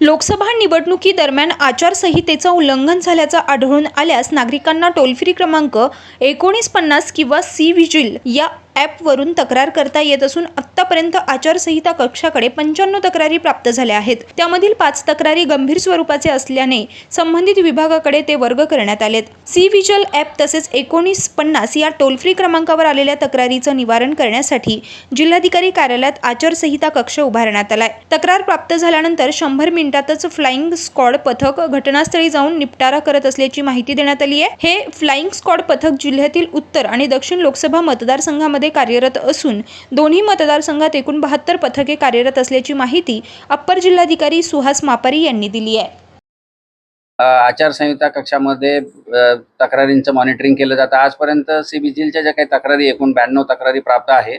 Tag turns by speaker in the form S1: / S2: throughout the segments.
S1: Lok Sabha निवडणुकीदरम्यान आचारसंहितेचं उल्लंघन झाल्याचं आढळून आल्यास नागरिकांना टोल फ्री क्रमांक एकोणीस पन्नास किंवा सी व्हिजिल या ॲपवरून तक्रार करता येत असून आत्तापर्यंत आचारसंहिता कक्षाकडे पंच्याण्णव तक्रारी प्राप्त झाल्या आहेत. त्यामधील पाच तक्रारी गंभीर स्वरूपाचे असल्याने संबंधित विभागाकडे ते वर्ग करण्यात आलेत. सी व्हिजल ॲप तसेच एकोणीस पन्नास या टोल फ्री क्रमांकावर आलेल्या तक्रारीचं निवारण करण्यासाठी जिल्हाधिकारी कार्यालयात आचारसंहिता कक्ष उभारण्यात आलाय. तक्रार प्राप्त झाल्यानंतर शंभर मिनिटातच फ्लाइंग स्क्वॉड पथक घटनास्थळी जाऊन निपटारा करत असल्याची माहिती देण्यात आली आहे. हे फ्लाइंग स्क्वॉड पथक जिल्ह्यातील उत्तर आणि दक्षिण लोकसभा मतदारसंघामध्ये कार्यरत असून दोन्ही मतदारसंघात एकूण बहात्तर पथके कार्यरत असल्याची माहिती अप्पर जिल्हाधिकारी सुहास मापारी यांनी दिली आहे.
S2: आचारसंहिता कक्षामध्ये तक्रारींचं मॉनिटरिंग केलं जातं. आजपर्यंत सी विजिलच्या ज्या काही तक्रारी एकूण ब्याण्णव तक्रारी प्राप्त आहे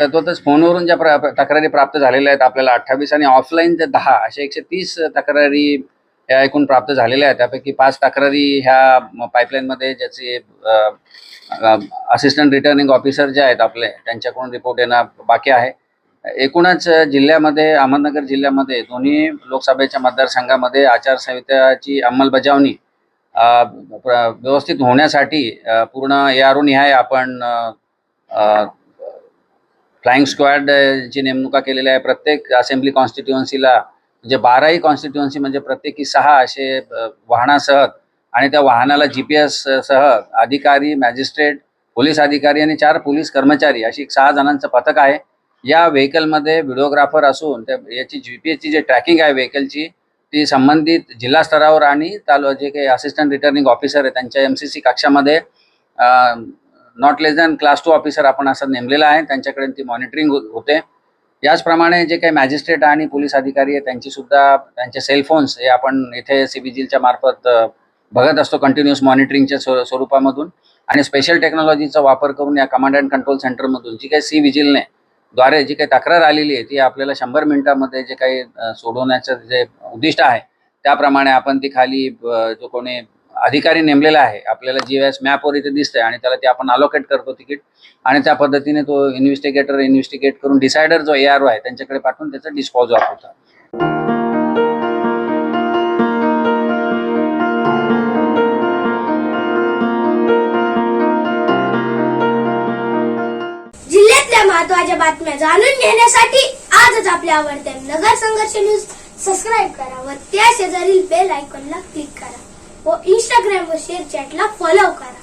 S2: तत्वतच फोनवरून ज्या प्रा तक्रारी प्राप्त झालेल्या आहेत आपल्याला अठ्ठावीस आणि ऑफलाईन ज्या दहा अशा एकशे तीस तक्रारी ह्या ऐकून प्राप्त झालेल्या आहेत. त्यापैकी पाच तक्रारी ह्या पाईपलाईनमध्ये ज्याचे असिस्टंट रिटर्निंग ऑफिसर जे आहेत आपले त्यांच्याकडून रिपोर्ट येणं बाकी आहे. एकूणच जिल्ह्यामध्ये अहमदनगर जिल्ह्यामध्ये दोन्ही लोकसभेच्या मतदारसंघामध्ये आचारसंहिताची अंमलबजावणी व्यवस्थित होण्यासाठी पूर्ण ए निहाय आपण फ्लाइंग स्क्वॅड ची नेमणुका केलेल्या आहे प्रत्येक असेंब्ली कॉन्स्टिट्युएन्सीला म्हणजे बाराही कॉन्स्टिट्युएन्सी म्हणजे प्रत्येकी सहा असे वाहनासह आणि त्या वाहनाला जी पी एस सह अधिकारी मॅजिस्ट्रेट पोलीस अधिकारी आणि चार पोलीस कर्मचारी अशी एक सहा जणांचं पथक आहे. या व्हेकलमध्ये व्हिडिओग्राफर असून त्या याची जी पी एसची जी ट्रॅकिंग आहे व्हेकलची ती संबंधित जिल्हा स्तरावर आणि तालु जे काही असिस्टंट रिटर्निंग ऑफिसर आहे त्यांच्या एम सी सी कक्षामध्ये not less than class two officer आपण असं नेमलेलं आहे. त्यांच्याकडे ती मॉनिटरिंग होते. याचप्रमाणे जे काही मॅजिस्ट्रेट आणि पोलीस अधिकारी आहे त्यांची सुद्धा त्यांचे सेलफोन्स हे आपण इथे सी विजिलच्या मार्फत बघत असतो कंटिन्युअस मॉनिटरिंगच्या स्व स्वरूपामधून. आणि स्पेशल टेक्नॉलॉजीचा वापर करून या कमांड अँड कंट्रोल सेंटरमधून जी काही सी विजिलने द्वारे जी काही तक्रार आलेली आहे ती आपल्याला शंभर मिनिटामध्ये जे काही सोडवण्याचं जे उद्दिष्ट आहे त्याप्रमाणे आपण ती खाली जो कोणी अधिकारी नेमलेला आहे. आपल्याला जी एस मॅपवर इथे दिसतंय आणि त्याला ते आपण अलोकेट करतो तिकीट आणि त्या पद्धतीने तो इन्व्हेस्टिगेटर इन्व्हेस्टिगेट करून डिसायडर जो ए आर आहे त्यांच्याकडे पाठवून त्याचा डिस्पॉज ऑफ होता.
S3: जिल्ह्यातल्या महत्त्वाच्या बातम्या जाणून घेण्यासाठी आजच आपल्या आवडत्या नगर संघर्ष न्यूज सबस्क्राईब करा व त्या शेजारील बेल आयकॉनला क्लिक करा. व इंस्टाग्राम व शेअर चॅटला फॉलो करा